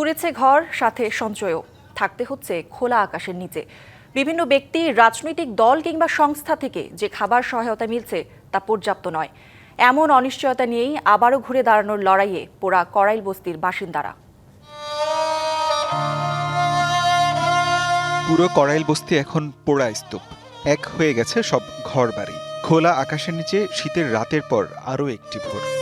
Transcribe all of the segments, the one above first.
পুড়েছে ঘর, সাথে সঞ্চয়ও। থাকতে হচ্ছে খোলা আকাশের নিচে। বিভিন্ন ব্যক্তি, রাজনৈতিক দল কিংবা সংস্থা থেকে যে খাবার সহায়তা মিলছে তা পর্যাপ্ত নয়। এমন অনিশ্চয়তা নিয়েই আবারও ঘুরে দাঁড়ানোর লড়াইয়ে পোড়া করাইল বস্তির বাসিন্দারা। পুরো করাইল বস্তি এখন পোড়া স্তূপ। এক হয়ে গেছে সব ঘরবাড়ি। খোলা আকাশের নিচে শীতের রাতের পর আরও একটি ভোর।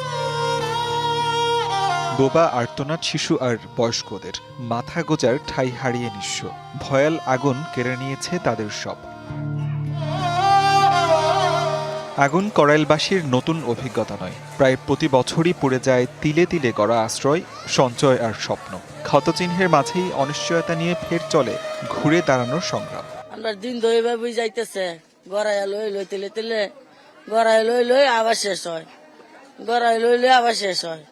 বোবা আর্তনাদ শিশু আর বয়স্কদের, মাথা গোজার ঠাই হারিয়ে নিঃস্ব। ভয়াল আগুন কেড়ে নিয়েছে তাদের সব। আগুন করাইলবাসীর নতুন অভিজ্ঞতা নয়। প্রায় প্রতি বছরই পড়ে যায় তিলে তিলে করা আশ্রয়, সঞ্চয় আর স্বপ্ন। ক্ষতচিহ্নের মাঝেই অনিশ্চয়তা নিয়ে ফের চলে ঘুরে দাঁড়ানোর সংগ্রাম। আমরা দিন ভাবে যাইতেছে। গড়াইয়া লই লই, তেলে তেলে গড়াই লই লই আবার শেষ হয়। গড়াই লই লই আবার শেষ হয়।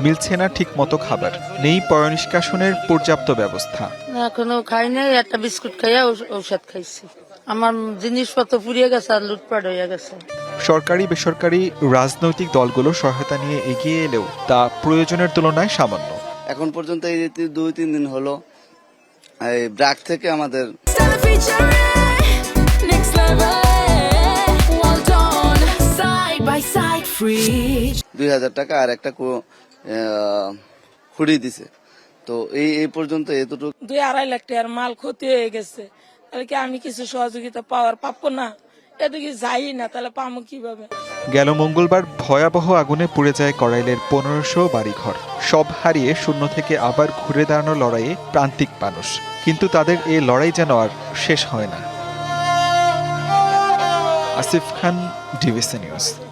মিলছে না ঠিক মতো খাবার। নেই পয়নিষ্কাশনের পর্যাপ্ত ব্যবস্থা। এখনও খাই নাই একটা বিস্কুট খাইয়া ঔষ- ঔষধ খাইছি। আমার জিনিসপত্র পুড়িয়ে গেছে আর লুটপাট হয়ে গেছে। সরকারি বেসরকারি রাজনৈতিক দলগুলো সহায়তা নিয়ে এগিয়ে এলেও তা প্রয়োজনের তুলনায় সামান্য। এখন পর্যন্ত এই দুই তিন দিন হলো এই ব্রাক থেকে আমাদের. দুই হাজার টাকা আর একটা কু- দিছে। তো এই এই পর্যন্ত এতটুকু দুই আড়াই লাখ টাকার মাল ক্ষতি হয়ে গেছে। তাহলে কি আমি কিছু সহযোগিতা পাওয়ার পাবো না? এদিকে যাই না তাহলে পাবো কীভাবে? গেল মঙ্গলবার ভয়াবহ আগুনে পুড়ে যায় করাইলের পনেরোশো বাড়িঘর। সব হারিয়ে শূন্য থেকে আবার ঘুরে দাঁড়ানো লড়াইয়ে প্রান্তিক মানুষ। কিন্তু তাদের এই লড়াই যেন আর শেষ হয় না। Asif Khan DVC news.